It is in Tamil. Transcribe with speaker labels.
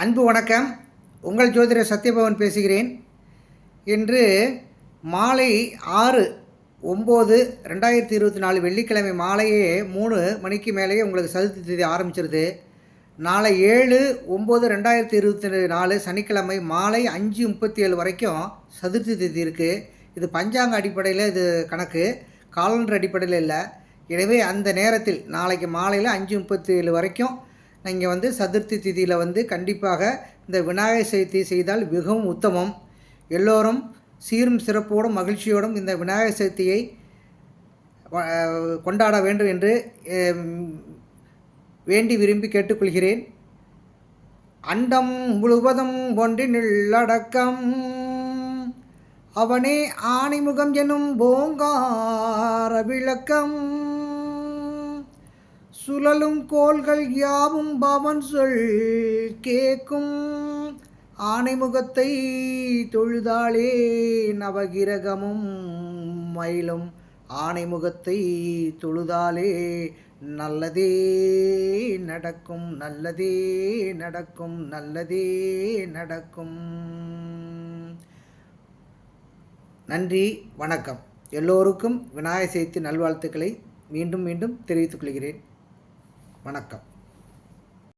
Speaker 1: அன்பு வணக்கம். உங்கள் ஜோதிடர் சத்யபவன் பேசுகிறேன். இன்று மாலை ஆறு ஒம்பது ரெண்டாயிரத்தி இருபத்தி நாலு வெள்ளிக்கிழமை மாலையே மூணு மணிக்கு மேலேயே உங்களுக்கு சதுர்த்தி தேதி ஆரம்பிச்சிருது. நாளை ஏழு ஒம்பது ரெண்டாயிரத்தி இருபத்தி நாலு சனிக்கிழமை மாலை அஞ்சு முப்பத்தி ஏழு வரைக்கும் சதுர்த்தி தேதி இருக்குது இது பஞ்சாங்க அடிப்படையில் இது கணக்கு. காலண்டர் அடிப்படையில் இல்லை. எனவே அந்த நேரத்தில் நாளைக்கு மாலையில் அஞ்சு முப்பத்தி ஏழு வரைக்கும் நீங்கள் வந்து சதுர்த்தி திதியில் வந்து கண்டிப்பாக இந்த விநாயகர் சதுர்த்தி செய்தால் மிகவும் உத்தமம். எல்லோரும் சீரும் சிறப்போடும் மகிழ்ச்சியோடும் இந்த விநாயகர் சதுர்த்தியை கொண்டாட வேண்டும் என்று வேண்டி விரும்பி கேட்டுக்கொள்கிறேன். அண்டம் முழுவதும் ஒன்றினுள்ளடக்கம் அவனே ஆணிமுகம் எனும் போங்கார விளக்கம். சுழலும் கோள்கள் யாவும் பவன் சொல் கேட்கும் ஆனைமுகத்தை தொழுதாளே நவகிரகமும் மயிலும். ஆனைமுகத்தை தொழுதாலே நல்லதே நடக்கும் நல்லதே நடக்கும் நல்லதே நடக்கும். நன்றி வணக்கம். எல்லோருக்கும் விநாயக சதுர்த்தி நல்வாழ்த்துக்களை மீண்டும் மீண்டும் தெரிவித்துக் கொள்கிறேன். வணக்கம்.